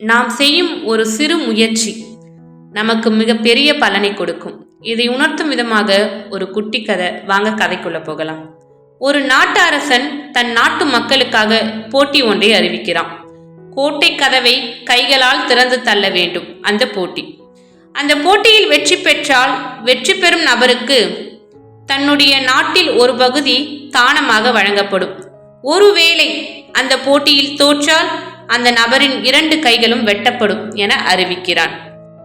நாம் செய்யும் ஒரு சிறு முயற்சி நமக்கு மிகப்பெரிய பலனை கொடுக்கும். இதை உணர்த்தும் விதமாக ஒரு குட்டி கதை. வாங்க கதைக்குள்ள போகலாம். ஒரு நாட்டு அரசன் தன் நாட்டு மக்களுக்காக போட்டி ஒன்றை அறிவிக்கிறான். கோட்டை கதவை கைகளால் திறந்து தள்ள வேண்டும். அந்த போட்டி. அந்த போட்டியில் வெற்றி பெற்றால் வெற்றி பெறும் நபருக்கு தன்னுடைய நாட்டில் ஒரு பகுதி தானமாக வழங்கப்படும். ஒருவேளை அந்த போட்டியில் தோற்றால் அந்த நபரின் இரண்டு கைகளும் வெட்டப்படும் என அறிவிக்கிறான்.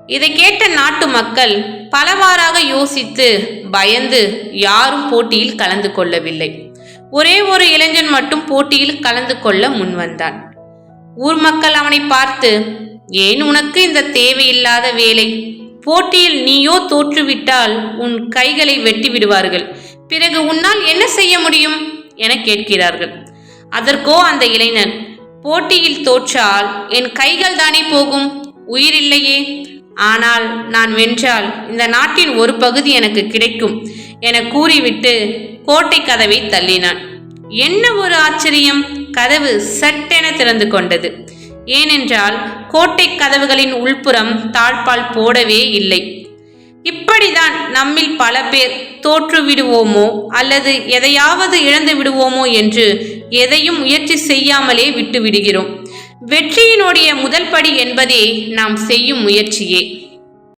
இதை கேட்ட நாட்டு மக்கள் பலவாறாக யோசித்து பயந்து யாரும் போட்டியில் கலந்து கொள்ளவில்லை. ஒரே ஒரு இளைஞன் மட்டும் போட்டியில் கலந்து கொள்ள முன்வந்தான் ஊர் மக்கள் அவனை பார்த்து ஏன் உனக்கு இந்த தேவையில்லாத வேலை? போட்டியில் நீயோ தோற்றுவிட்டால் உன் கைகளை வெட்டி விடுவார்கள். பிறகு உன்னால் என்ன செய்ய முடியும்? என கேட்கிறார்கள். அதற்கோ அந்த இளைஞன் போட்டியில் தோற்றால் என் கைகள் தானே போகும்? உயிர் இல்லையே ஆனால் நான் வென்றால் இந்த நாட்டின் ஒரு பகுதி எனக்கு கிடைக்கும் என கூறிவிட்டு கோட்டை கதவை தள்ளினான். என்ன ஒரு ஆச்சரியம்? கதவு சட்டென திறந்து கொண்டது. ஏனென்றால் கோட்டை கதவுகளின் உள்புறம் தாழ்பால் போடவே இல்லை. இப்படிதான் நம்மில் பல பேர் தோற்று விடுவோமோ அல்லது எதையாவது இழந்து விடுவோமோ என்று எதையும் முயற்சி செய்யாமலே விட்டுவிடுகிறோம். வெற்றியினுடைய முதல் படி என்பதே நாம் செய்யும் முயற்சியே.